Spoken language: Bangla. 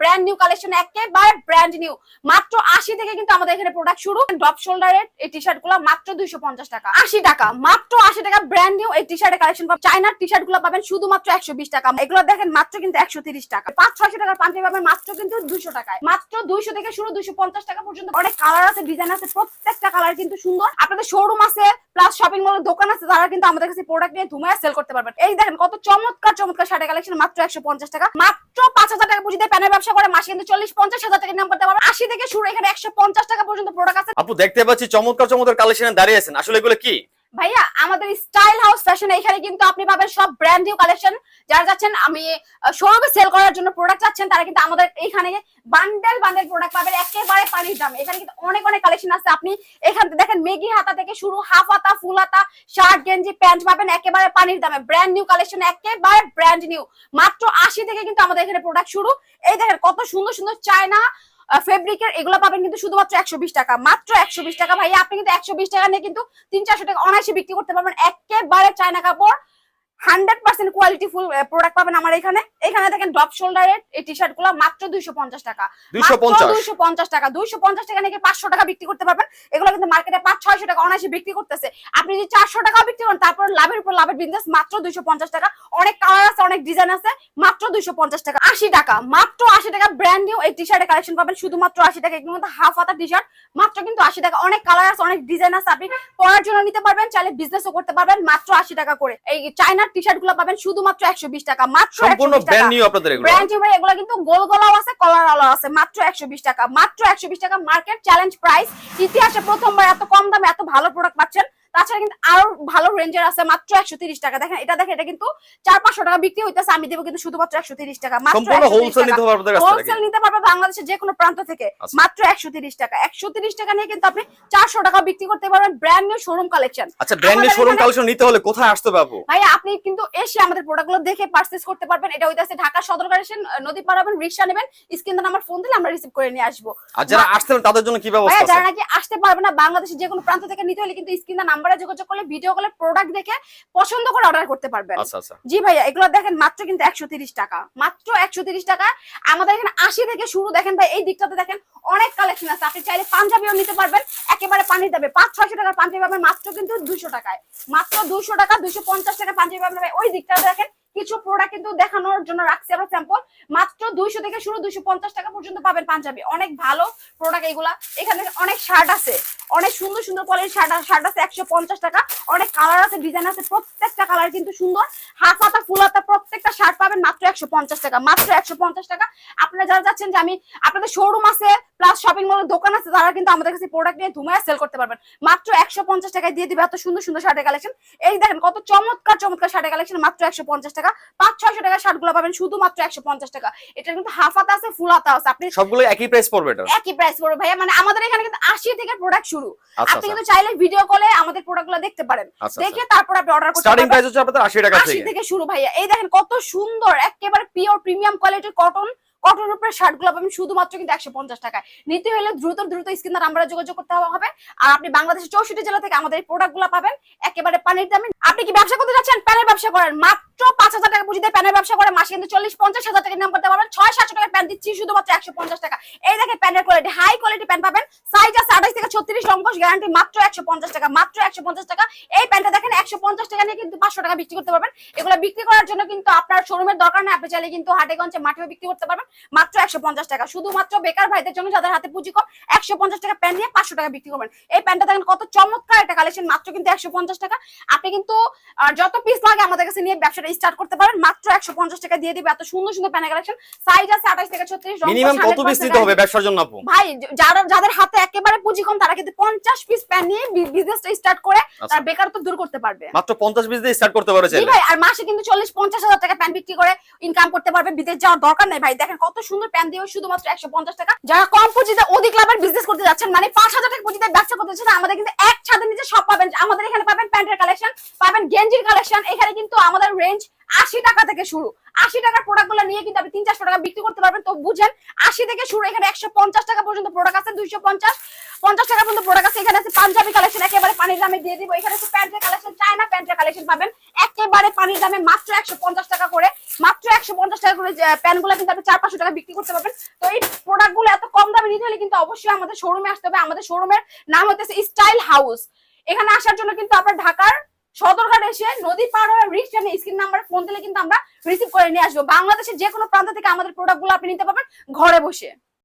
ব্র্যান্ড নিউ কালেকশন একেবারে ব্র্যান্ড নিউ মাত্র আশি থেকে কিন্তু আমাদের এখানে প্রোডাক্ট শুরু। ড্রপ শোল্ডারের এই টি শার্টগুলো মাত্র দুইশো পঞ্চাশ টাকা। আশি টাকা, মাত্র আশি টাকা ব্র্যান্ড নিউ এই টি শার্টের কালেকশন পাবেন। চাইনার টি শার্টগুলো পাবেন শুধুমাত্র একশো বিশ টাকা। এগুলো দেখেন মাত্র কিন্তু একশো তিরিশ টাকা। পাঁচ ছয়শো টাকার পাঞ্জাবি পাবেন মাত্র কিন্তু দুইশো টাকায়। মাত্র দুইশো থেকে শুরু দুইশো পঞ্চাশ টাকা পর্যন্ত অনেক কালার আছে ডিজাইন আছে, প্রত্যেকটা কালার কিন্তু সুন্দর। আপনাদের শোরুম আছে প্লাস শপিং মলের দোকান আছে, তারা কিন্তু আমাদের কাছে প্রোডাক্ট নিয়ে ধুমায় সেল করতে পারবেন। এই দেখেন কত চমৎকার চমৎকার শার্টের কালেকশন মাত্র একশো পঞ্চাশ টাকা। মাত্র পাঁচ হাজার টাকা পুঁজিতে প্যানের ব্যবসা করে মাসে কিন্তু চল্লিশ, পঞ্চাশ হাজার টাকা ইনকাম করতে পারো আশি থেকে শুরু, এখানে একশো পঞ্চাশ টাকা পর্যন্ত প্রোডাক্ট আছে। আপু, দেখতে পাচ্ছি চমৎকার চমৎকার কালেকশনে দাঁড়িয়ে আছেন। আসলে এগুলো কি? ভাইয়া, আমাদের স্টাইল হাউস ফ্যাশন এখানে কিন্তু আপনি পাবেন সব ব্র্যান্ড নিউ কালেকশন যারা যাচ্ছেন আমি শোরুমে সেল করার জন্য প্রোডাক্ট চাচ্ছেন, তারা কিন্তু আমাদের এখানে বান্ডেল বান্ডেল প্রোডাক্ট পাবেন। একেবারে পানির দামে। এখানে কিন্তু অনেক অনেক কালেকশন আছে। আপনি এখান থেকে দেখেন, মেগি হাতা থেকে শুরু হাফ হাতা ফুল হাতা শার্ট গেঞ্জি, প্যান্ট পাবেন একেবারে পানির দামে। ব্র্যান্ড নিউ কালেকশন একেবারে ব্র্যান্ড নিউ মাত্র আশি থেকে কিন্তু আমাদের এখানে প্রোডাক্ট শুরু। এই দেখেন, কত সুন্দর সুন্দর চায়না ফেব্রিকের এগুলো পাবেন কিন্তু শুধুমাত্র একশো বিশ টাকা। মাত্র একশো বিশ টাকা ভাই আপনি কিন্তু একশো বিশ টাকা নিয়ে কিন্তু তিন চারশো টাকা অনায়াসে বিক্রি করতে পারবেন। একেবারে চায়না কাপড় hundred percent quality full product পাবেন আমার এখানে। এখানে দেখেন ড্রপ শোল্ডারের এই টি শার্টগুলো মাত্র দুইশো পঞ্চাশ টাকা। দুইশো পঞ্চাশ। টাকা। দুইশো পঞ্চাশ টাকা নিয়ে পাঁচশো টাকা বিক্রি করতে পারবেন? এগুলো কিন্তু মার্কেটে পাঁচ ছয়শো টাকা অনায়াসে বিক্রি করতেছে। আপনি যদি চারশো টাকাও বিক্রি করেন তারপর লাভের উপর লাভের বিজনেস মাত্র দুইশো পঞ্চাশ টাকা। অনেক কালার আছে অনেক ডিজাইন আছে মাত্র দুইশো পঞ্চাশ টাকা। আশি টাকা মাত্র আশি টাকা ব্র্যান্ড নিউ এই টি শার্টের কালেকশন পাবেন। শুধুমাত্র আশি টাকা এগুলোর মধ্যে হাফ হাতা টি শার্ট মাত্র কিন্তু আশি টাকা। অনেক কালার আছে অনেক ডিজাইন আছে আপনি পরার জন্য নিতে পারবেন চাইলে বিজনেসও করতে পারবেন মাত্র আশি টাকা করে। এই চাইনার টি শার্টগুলো পাবেন শুধুমাত্র একশো বিশ টাকা মাত্র সম্পূর্ণ 120 টাকা। ব্র্যান্ড নিউ আপনাদের এগুলো। ব্র্যান্ড ভাই এগুলো কিন্তু গোল গলাও আছে কলার আলো আছে মাত্র একশো বিশ টাকা মাত্র একশো বিশ টাকা মার্কেট চ্যালেঞ্জ প্রাইস ইতিহাসে প্রথমবার এত কম দামে এত ভালো প্রোডাক্ট পাচ্ছেন। তাছাড়া কিন্তু আরও ভালো রেঞ্জের আছে মাত্র একশো তিরিশ টাকা। দেখেন এটা দেখেন এটা কিন্তু চার পাঁচশো টাকা বিক্রি হইতেছে আমি দেবো কিন্তু শুধুমাত্র একশো তিরিশ টাকা মাত্র হোলসেল নিতে পারবে বাংলাদেশের যে কোনো প্রান্ত থেকে আচ্ছা। মাত্র একশো তিরিশ টাকা। একশো তিরিশ টাকা নিয়ে কিন্তু আপনি চারশো টাকা বিক্রি করতে পারবেন ব্র্যান্ড নিউ শোরুম কালেকশন আচ্ছা ব্র্যান্ড নিউ শোরুম কালেকশন নিতে হলে কোথায় আসতে আপু ভাই আপনি কিন্তু এসে আমাদের প্রোডাক্টগুলো দেখে পারচেজ করতে পারবেন। এটা হইতাছে ঢাকা সদর কালেকশন নদী পারাবেন রিক্সা নেবেন স্ক্রিন নাম্বার ফোন দিলে আমরা রিসিভ করে নিয়ে আসব। আর যারা আসতেন তাদের জন্য কি ব্যবস্থা আছে? যারা নাকি আসতে পারবে না বাংলাদেশের যে কোনো প্রান্ত থেকে নিতে হলে কিন্তু স্ক্রিন নাম্বারে যোগাযোগ করলে ভিডিও কলে প্রোডাক্ট দেখে পছন্দ করে অর্ডার করতে পারবেন। আচ্ছা আচ্ছা। জি ভাইয়া এগুলো দেখেন মাত্র কিন্তু একশো টাকা। মাত্র একশো টাকা। আমাদের এখানে আশি থেকে শুরু দেখেন ভাই এই দিকটাতে দেখেন অনেক কালেকশন আছে। আপনি চাইলে পাঞ্জাবিও নিতে পারবেন। একেবারে পানি দেবে পাঁচ ছয়শো টাকার পাঞ্জাবি পাবেন মাত্র কিন্তু দুশো টাকায়। মাত্র দুশো টাকা দুশো পঞ্চাশ টাকা পাঞ্জাবি পাবেন। ভাই ওই দিকটা দেখেন কিছু প্রোডাক্ট কিন্তু দেখানোর জন্য রাখছি আমরা স্যাম্পল মাত্র দুইশো থেকে শুরু দুইশো পঞ্চাশ টাকা পর্যন্ত পাবেন পাঞ্জাবি। অনেক ভালো প্রোডাক্ট এগুলা। এখানে অনেক শার্ট আছে। অনেক সুন্দর সুন্দর কোয়ালিটির শার্ট শার্ট আছে একশো পঞ্চাশ টাকা। অনেক কালার আছে ডিজাইন আছে, প্রত্যেকটা কালার কিন্তু সুন্দর। হাত হাতা ফুল হাতা প্রত্যেকটা শার্ট পাবেন মাত্র একশো পঞ্চাশ টাকা, মাত্র একশো পঞ্চাশ টাকা। আপনারা যারা যাচ্ছেন যে আমি আপনাদের শোরুম আছে প্লাস শপিং মলের দোকান আছে, তারা কিন্তু আমাদের কাছে প্রোডাক্ট নিয়ে ধুমায় সেল করতে পারবেন। মাত্র একশো পঞ্চাশ টাকায় দিয়ে দিবে এত সুন্দর সুন্দর শার্টের কালেকশন এই দেখেন কত চমৎকার চমৎকার শার্টের কালেকশন মাত্র একশো পঞ্চাশ টাকা পাঁচ ছয়শো টাকা শার্টগুলো পাবেন শুধুমাত্র একশো পঞ্চাশ টাকা। এটা কিন্তু হাফ হাতা আছে ফুল হাতা আছে। আপনি সবগুলো একই প্রাইস পড়বে এটা? একই প্রাইস পড়বে ভাইয়া। মানে আমাদের এখানে কিন্তু আশি থেকে প্রোডাক্ট শুরু। আচ্ছা আপনি আচ্ছা। কিন্তু চাইলে ভিডিও কলে আমাদের প্রোডাক্ট দেখতে পারেন। আচ্ছা দেখে তারপর আপনি অর্ডার করতে স্টার্টিং প্রাইস হচ্ছে আপনাদের আশি টাকা আশি থেকে। থেকে শুরু ভাইয়া। এই দেখেন কত সুন্দর একেবারে পিওর প্রিমিয়াম কোয়ালিটির কটন কটন উপরে শার্টগুলো পাবেন শুধুমাত্র কিন্তু একশো পঞ্চাশ টাকায়। নিতে হলে দ্রুত দ্রুত স্ক্রিন নাম্বারে যোগাযোগ করতে হবে। আর আপনি বাংলাদেশের চৌষট্টি জেলা থেকে আমাদের এই প্রোডাক্টগুলো পাবেন। একেবারে পানির দামে। আপনি কি ব্যবসা করতে যাচ্ছেন প্যানের ব্যবসা করেন। মাত্র পাঁচ হাজার টাকা পুঁজিতে প্যানের ব্যবসা করে মাসে কিন্তু চল্লিশ, পঞ্চাশ হাজার টাকা নাম করতে পারবেন। ছয় সাতশো টাকা প্যান দিচ্ছি, শুধুমাত্র একশো পঞ্চাশ টাকা। এই দেখেন প্যানের কোয়ালিটি হাই কোয়ালিটি প্যান পাবেন। সাইজ আছে আঠাশ থেকে ছত্রিশ রঙ্কশ গ্যারান্টি মাত্র একশো পঞ্চাশ টাকা, মাত্র একশো পঞ্চাশ টাকা। এই প্যান্টটা দেখেন একশো পঞ্চাশ টাকা নিয়ে কিন্তু পাঁচশো টাকা বিক্রি করতে পারবেন। এগুলো বিক্রি করার জন্য কিন্তু আপনার শোরুমের দরকার নেই। আপনি চাইলে কিন্তু হাটেগঞ্জে মাঠেও বিক্রি করতে পারবেন। মাত্র একশো পঞ্চাশ টাকা। শুধুমাত্র বেকার ভাইদের জন্য যাদের হাতে পুঁজি কম একশো পঞ্চাশ টাকা প্যান্ট নিয়ে পাঁচশো টাকা বিক্রি করবেন। এই প্যান্টটা দেখেন কত চমৎকার একটা কালেকশন মাত্র কিন্তু একশো পঞ্চাশ টাকা। আপনি কিন্তু যত পিস লাগে আমাদের কাছে নিয়ে ব্যবসাটা স্টার্ট করতে পারেন মাত্র একশো পঞ্চাশ টাকা দিয়ে দিবে এত সুন্দর সুন্দর প্যান্ট কালেকশন সাইজ আছে আঠাশ থেকে ছত্রিশ মিনিমাম কত পিস নিতে হবে ব্যবসার জন্য আপু? ভাই যারা যাদের হাতে একেবারে পুঁজি কম তারা কিন্তু পঞ্চাশ পিস প্যান্ট নিয়ে বিজনেসটা স্টার্ট করে আচ্ছা। তারা বেকারত্ব দূর করতে পারবে। মাত্র পঞ্চাশ পিস দিয়ে স্টার্ট করতে পারে জি ভাই আর মাসে কিন্তু চল্লিশ পঞ্চাশ হাজার টাকা প্যান্ট বিক্রি করে ইনকাম করতে পারবে, বিদেশ যাওয়ার দরকার নেই ভাই। দেখেন কত সুন্দর প্যান দিয়ে শুধুমাত্র একশো পঞ্চাশ টাকা। যারা কম পুঁজিতে অধিক লাভের বিজনেস করতে যাচ্ছেন মানে পাঁচ হাজার টাকা পুঁজিতে ব্যবসা করতে যাচ্ছেন, আমাদের কিন্তু এক ছাদের নিচে সব পাবেন। আমাদের এখানে পাবেন প্যান্টের কালেকশন পাবেন গেঞ্জির কালেকশন এখানে কিন্তু আমাদের রেঞ্জ আশি টাকা থেকে শুরু। আশি টাকার প্রোডাক্টগুলো নিয়ে কিন্তু আপনি তিন চারশো টাকা বিক্রি করতে পারবেন। তো বুঝেন, আশি থেকে শুরু, এখানে একশো পঞ্চাশ টাকা পর্যন্ত প্রোডাক্ট আছে, দুইশো পঞ্চাশ পঞ্চাশ টাকা পর্যন্ত প্রোডাক্ট আছে। এখানে আছে পাঞ্জাবি কালেকশন একেবারে পানির দামে দিয়ে দিব। এখানে আছে প্যান্টের কালেকশন চায়না প্যান্টের কালেকশন পাবেন। একেবারে পানির দামে মাত্র একশো পঞ্চাশ টাকা করে মাত্র একশো পঞ্চাশ টাকা করে প্যান্টগুলো কিন্তু আপনি চার পাঁচশো টাকা বিক্রি করতে পারবেন। তো এই প্রোডাক্টগুলো এত কম দামে নিতে হলে কিন্তু অবশ্যই আমাদের শোরুমে আসতে হবে। আমাদের শোরুমের নাম হচ্ছে স্টাইল হাউস এখানে আসার জন্য কিন্তু আপনার ঢাকার সদরঘাট এসে নদী পার হয়ে রিক্সা স্ক্রিন নাম্বারে ফোন দিলে কিন্তু আমরা রিসিভ করে নিয়ে আসব। বাংলাদেশের যে কোনো প্রান্ত থেকে আমাদের প্রোডাক্টগুলো আপনি নিতে পারবেন ঘরে বসে।